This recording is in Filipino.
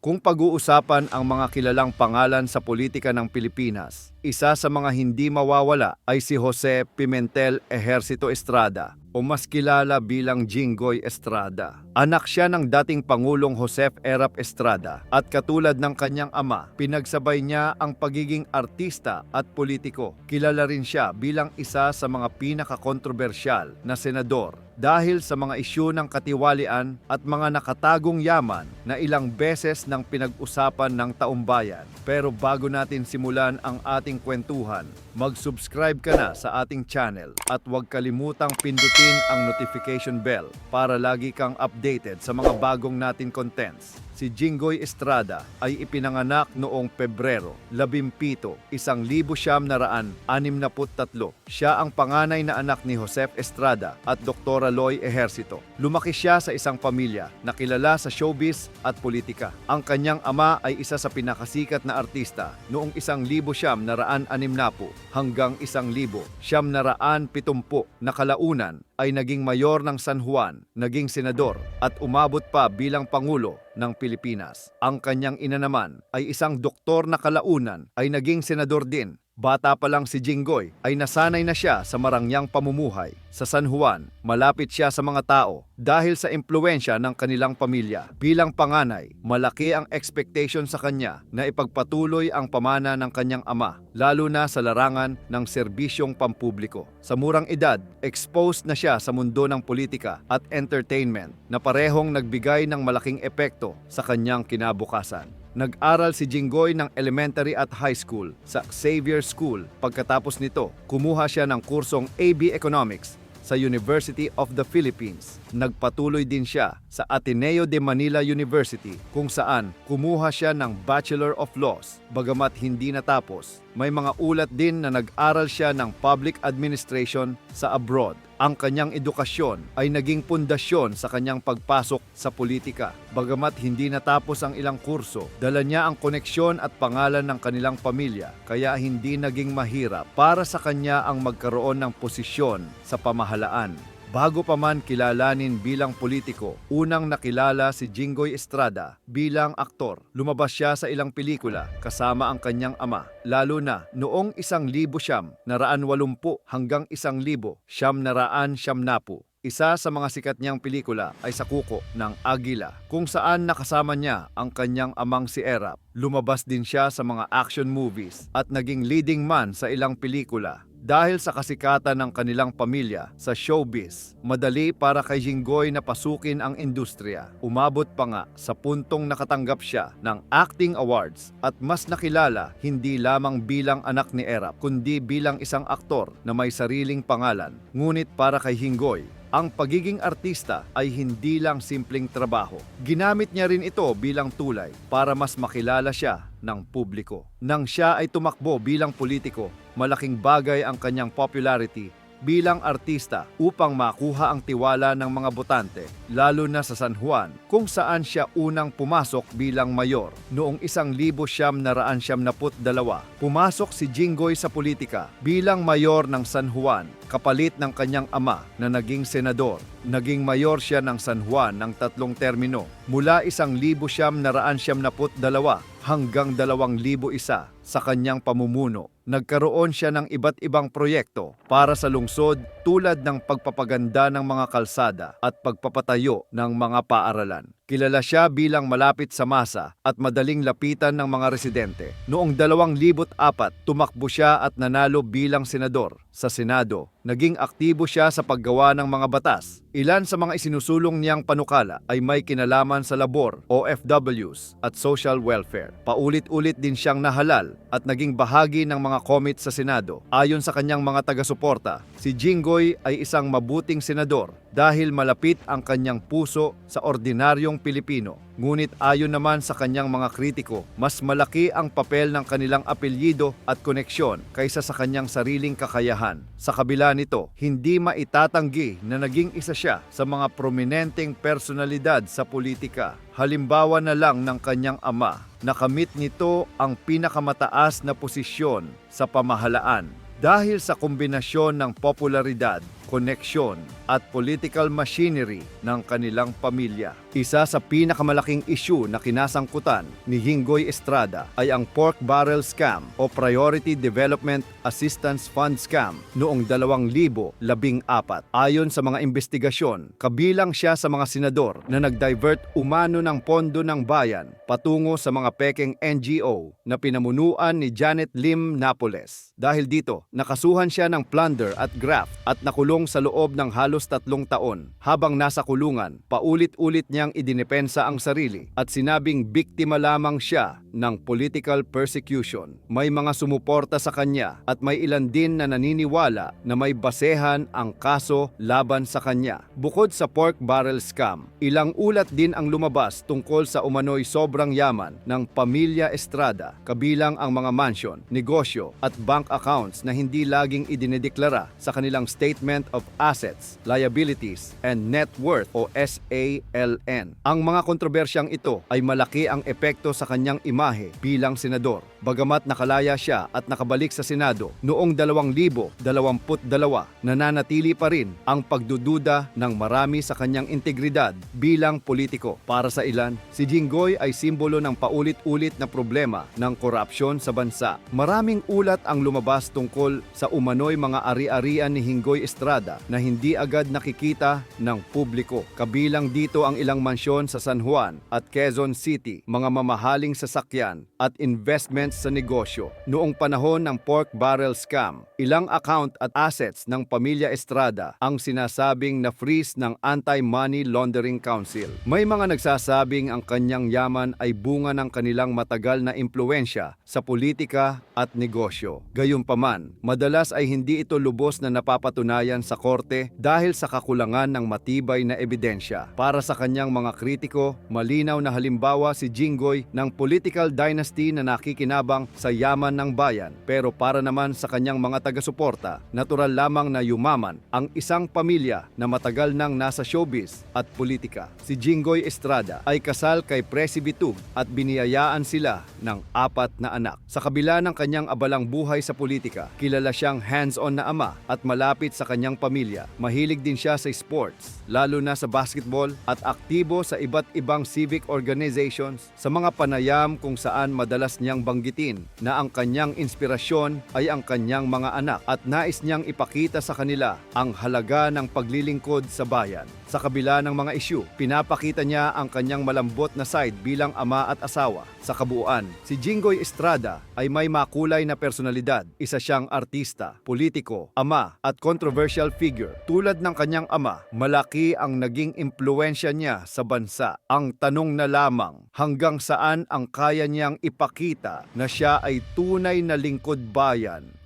Kung pag-uusapan ang mga kilalang pangalan sa politika ng Pilipinas, isa sa mga hindi mawawala ay si Jose Pimentel Ejercito Estrada o mas kilala bilang Jinggoy Estrada. Anak siya ng dating Pangulong Joseph Erap Estrada at katulad ng kanyang ama, pinagsabay niya ang pagiging artista at politiko. Kilala rin siya bilang isa sa mga pinakakontrobersyal na senador dahil sa mga isyu ng katiwalian at mga nakatagong yaman na ilang beses nang pinag-usapan ng taumbayan. Pero bago natin simulan ang ating kwentuhan, mag-subscribe ka na sa ating channel at huwag kalimutang pindutin ang notification bell para lagi kang updated sa mga bagong natin contents. Si Jinggoy Estrada ay ipinanganak noong Pebrero, 17, 1963. Siya ang panganay na anak ni Joseph Estrada at Dr. Aloy Ejercito. Lumaki siya sa isang pamilya na kilala sa showbiz at politika. Ang kanyang ama ay isa sa pinakasikat na artista noong 1960 hanggang 1970 na kalaunan ay naging mayor ng San Juan, naging senador at umabot pa bilang pangulo ng Pilipinas. Ang kanyang ina naman ay isang doktor na kalaunan ay naging senador din. Bata pa lang si Jinggoy ay nasanay na siya sa marangyang pamumuhay. Sa San Juan, malapit siya sa mga tao dahil sa impluensya ng kanilang pamilya. Bilang panganay, malaki ang expectation sa kanya na ipagpatuloy ang pamana ng kanyang ama, lalo na sa larangan ng serbisyong pampubliko. Sa murang edad, exposed na siya sa mundo ng politika at entertainment na parehong nagbigay ng malaking epekto sa kanyang kinabukasan. Nag-aral si Jinggoy ng elementary at high school sa Xavier School. Pagkatapos nito, kumuha siya ng kursong AB Economics sa University of the Philippines. Nagpatuloy din siya sa Ateneo de Manila University kung saan kumuha siya ng Bachelor of Laws. Bagamat hindi natapos, may mga ulat din na nag-aral siya ng Public Administration sa abroad. Ang kanyang edukasyon ay naging pundasyon sa kanyang pagpasok sa politika. Bagamat hindi natapos ang ilang kurso, dala niya ang koneksyon at pangalan ng kanilang pamilya, kaya hindi naging mahirap para sa kanya ang magkaroon ng posisyon sa pamahalaan. Bago pa man kilalanin bilang politiko, unang nakilala si Jinggoy Estrada bilang aktor. Lumabas siya sa ilang pelikula kasama ang kanyang ama, lalo na noong isang libo siyam, naraan walumpu hanggang isang libo, siyam naraan siyam napu. Isa sa mga sikat niyang pelikula ay sa kuko ng Agila, kung saan nakasama niya ang kanyang amang si Erap. Lumabas din siya sa mga action movies at naging leading man sa ilang pelikula. Dahil sa kasikatan ng kanilang pamilya sa showbiz, madali para kay Jinggoy na pasukin ang industriya. Umabot pa nga sa puntong nakatanggap siya ng acting awards at mas nakilala hindi lamang bilang anak ni Erap kundi bilang isang aktor na may sariling pangalan. Ngunit para kay Jinggoy, ang pagiging artista ay hindi lang simpleng trabaho. Ginamit niya rin ito bilang tulay para mas makilala siya ng publiko. Nang siya ay tumakbo bilang politiko, malaking bagay ang kanyang popularity bilang artista upang makuha ang tiwala ng mga botante, lalo na sa San Juan, kung saan siya unang pumasok bilang mayor. Noong isang libo siyam naraan siyam naput dalawa, pumasok si Jinggoy sa politika bilang mayor ng San Juan, kapalit ng kanyang ama na naging senador. Naging mayor siya ng San Juan ng tatlong termino, mula isang libo siyam naraan siyam naput dalawa hanggang dalawang libo isa sa kanyang pamumuno. Nagkaroon siya ng iba't ibang proyekto para sa lungsod tulad ng pagpapaganda ng mga kalsada at pagpapatayo ng mga paaralan. Kilala siya bilang malapit sa masa at madaling lapitan ng mga residente. Noong 2004, tumakbo siya at nanalo bilang senador sa Senado. Naging aktibo siya sa paggawa ng mga batas. Ilan sa mga isinusulong niyang panukala ay may kinalaman sa labor, OFWs at social welfare. Paulit-ulit din siyang nahalal at naging bahagi ng mga komit sa Senado. Ayon sa kanyang mga taga-suporta, si Jinggoy ay isang mabuting senador dahil malapit ang kanyang puso sa ordinaryong Pilipino. Ngunit ayon naman sa kanyang mga kritiko, mas malaki ang papel ng kanilang apelyido at koneksyon kaysa sa kanyang sariling kakayahan. Sa kabila nito, hindi maitatanggi na naging isa siya sa mga prominenteng personalidad sa politika. Halimbawa na lang ng kanyang ama, nakamit nito ang pinakamataas na posisyon sa pamahalaan dahil sa kombinasyon ng popularidad, koneksyon at political machinery ng kanilang pamilya. Isa sa pinakamalaking issue na kinasangkutan ni Hingoy Estrada ay ang pork barrel scam o Priority Development Assistance Fund scam noong 2014. Ayon sa mga investigasyon, kabilang siya sa mga senador na nag-divert umano ng pondo ng bayan patungo sa mga pekeng NGO na pinamunuan ni Janet Lim Napoles. Dahil dito, nakasuhan siya ng plunder at graft at nakulong sa loob ng halos tatlong taon. Habang nasa kulungan, paulit-ulit niyang idinepensa ang sarili at sinabing biktima lamang siya ng political persecution. May mga sumuporta sa kanya at may ilan din na naniniwala na may basehan ang kaso laban sa kanya. Bukod sa pork barrel scam, ilang ulat din ang lumabas tungkol sa umano'y sobrang yaman ng pamilya Estrada, kabilang ang mga mansion, negosyo at bank accounts na hindi laging idinedeklara sa kanilang Statement of Assets, Liabilities, and Net Worth o SALN. Ang mga kontrobersyang ito ay malaki ang epekto sa kanyang imahe bilang senador. Bagamat nakalaya siya at nakabalik sa Senado noong 2022, nananatili pa rin ang pagdududa ng marami sa kanyang integridad bilang politiko. Para sa ilan, si Jinggoy ay simbolo ng paulit-ulit na problema ng korupsyon sa bansa. Maraming ulat ang lumabas tungkol sa umano'y mga ari-arian ni Hingoy Estrada na hindi agad nakikita ng publiko. Kabilang dito ang ilang mansyon sa San Juan at Quezon City, mga mamahaling sasakyan at investments sa negosyo. Noong panahon ng pork barrel scam, ilang account at assets ng pamilya Estrada ang sinasabing na freeze ng Anti-Money Laundering Council. May mga nagsasabing ang kanyang yaman ay bunga ng kanilang matagal na impluensya sa politika at negosyo. Gayunpaman, madalas ay hindi ito lubos na napapatunayan sa korte dahil sa kakulangan ng matibay na ebidensya. Para sa kanyang mga kritiko, malinaw na halimbawa si Jinggoy ng political dynasty na nakikinabang sa yaman ng bayan. Pero para naman sa kanyang mga taga-suporta, natural lamang na yumaman ang isang pamilya na matagal nang nasa showbiz at politika. Si Jinggoy Estrada ay kasal kay Presi Bitug at biniyayaan sila ng apat na anak. Sa kabila ng kanyang abalang buhay sa politika, kilala siyang hands-on na ama at malapit sa kanyang pamilya. Mahilig din siya sa sports, lalo na sa basketball at aktibo sa iba't ibang civic organizations sa mga panayam kung saan madalas niyang banggitin na ang kanyang inspirasyon ay ang kanyang mga anak at nais niyang ipakita sa kanila ang halaga ng paglilingkod sa bayan. Sa kabila ng mga isyu, pinapakita niya ang kanyang malambot na side bilang ama at asawa. Sa kabuuan, si Jinggoy Estrada ay may makulay na personalidad. Isa siyang artista, politiko, ama at controversial figure. Tulad ng kanyang ama, malaki ang naging impluensya niya sa bansa. Ang tanong na lamang, hanggang saan ang kaya niyang ipakita na siya ay tunay na lingkod bayan